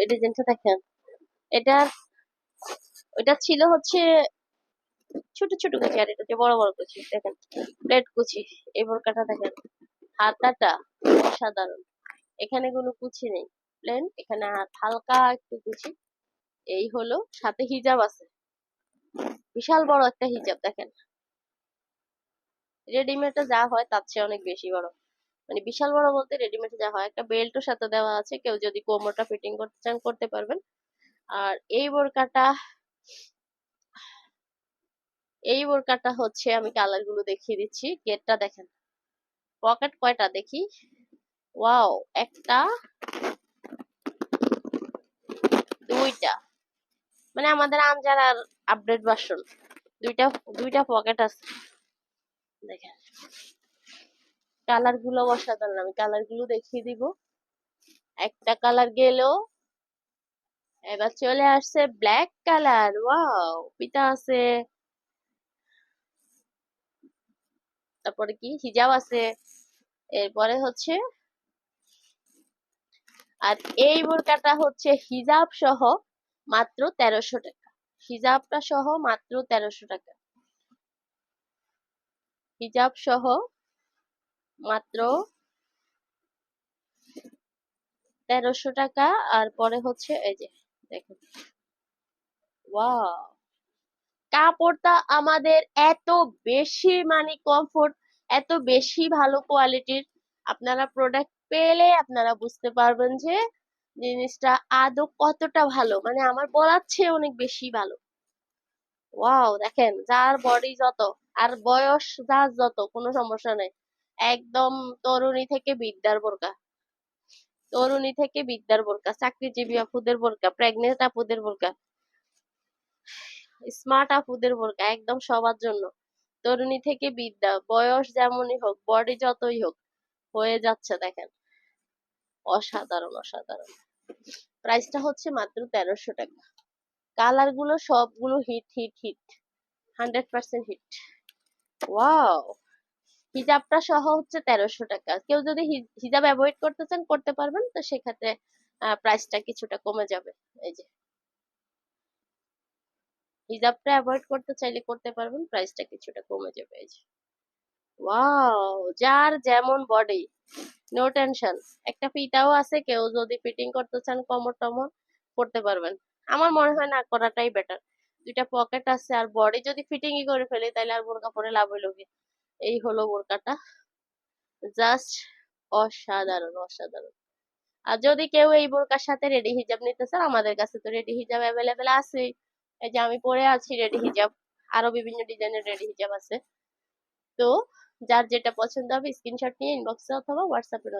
এই ডিজাইনটা দেখেন এটা, ওইটা ছিল হচ্ছে ছোট ছোট কুচি আর এটা বড় বড় কুচি, দেখেন। প্লেট কুচি, এই বোরকাটা দেখেন। হাতাটা অসাধারণ। এখানে কোনো কুচি নেই। প্লেন এখানে হালকা একটু কুচি। এই হলো, সাথে হিজাব আছে। বিশাল বড় একটা হিজাব দেখেন। রেডিমেডে যা হয়, তার চেয়ে অনেক বেশি বড়। মানে বিশাল বড় বলতে রেডিমেডে যা হয়। একটা বেল্টও সাথে দেওয়া আছে। কেউ যদি কোমরটা ফিটিং করতে চান, করতে পারবেন। আর এই বোরকাটা এই বোরকাটা হচ্ছে আমি কালারগুলো দেখিয়ে দিচ্ছি। গেটটা দেখেন। পকেট কয়টা দেখি? ওয়াও একটা, দুইটা। মানে আমাদের আমজার আর আপডেট ভার্সন দুইটা দুইটা পকেট আছে। দেখেন। কালারগুলো অসাধারণ, আমি কালারগুলো দেখিয়ে দিব। একটা কালার গেল, এবার চলে আসছে ব্ল্যাক কালার ওয়াও পিতা আছে। তারপরে কি? হিজাব আছে। এরপরে হচ্ছে, আর এই বোরকাটা হচ্ছে হিজাব সহ মাত্র তেরোশো টাকা। হিজাবটা সহ মাত্র তেরোশো টাকা। হিজাব সহ মাত্র তেরোশো টাকা, আর পরে হচ্ছে এই যে, দেখুন। কাপড়টা আমাদের এত বেশি মানে কমফোর্ট এত বেশি ভালো কোয়ালিটির আপনারা প্রোডাক্ট পেলে আপনারা বুঝতে পারবেন যে জিনিসটা আদৌ কতটা ভালো মানে আমার বলার চেয়ে অনেক বেশি ভালো। ওয়াও দেখেন, যার বডি যত, আর বয়স যার যত, কোনো সমস্যা নেই। একদম তরুণী থেকে বিদ্যার বোরকা। তরুণী থেকে বিদ্যার বোরকা, চাকরিজীবী আপুদের বোরকা প্রেগনেন্ট আপুদের বোরকা স্মার্ট আপুদের বোরকা, একদম সবার জন্য। তরুণী থেকে বিদ্যা বয়স যেমনই হোক বডি যতই হোক, হয়ে যাচ্ছে দেখেন। অসাধারণ অসাধারণ। প্রাইসটা হচ্ছে মাত্র তেরোশো টাকা। কালারগুলো সবগুলো hit hit hit hundred percent hit wow হিজাবটা সহ হচ্ছে তেরোশো টাকা। কেউ যদি হিজাব অ্যাভয়েড করতে চান, করতে পারবেন। তো সেক্ষেত্রে প্রাইসটা কিছুটা কমে যাবে। এই যে। হিজাবটা অ্যাভয়েড করতে চাইলে করতে পারবেন প্রাইসটা কিছুটা কমে যাবে। এই যে। যার যেমন বডি নো টেনশন একটা ফিতাও আছে, কেউ যদি ফিটিং করতে চান, কমর টমর করতে পারবেন। আমার মনে হয় না, করাটাই বেটার দুইটা পকেট আছে, আর বডি যদি ফিটিংই করে ফেলি তাহলে আর বোরকা পরে লাভ হইল কি? এই হলো বোরকাটা জাস্ট অসাধারণ অসাধারণ। আর যদি কেউ এই বোরকার সাথে রেডি হিজাব নিতে চান আমাদের কাছে তো রেডি হিজাব অ্যাভেলেবেল আছে। এই যে আমি পরে আছি রেডি হিজাব আরও বিভিন্ন ডিজাইনের রেডি হিজাব আছে। তো যার যেটা পছন্দ হবে স্ক্রিনশট নিয়ে ইনবক্সে অথবা হোয়াটসঅ্যাপে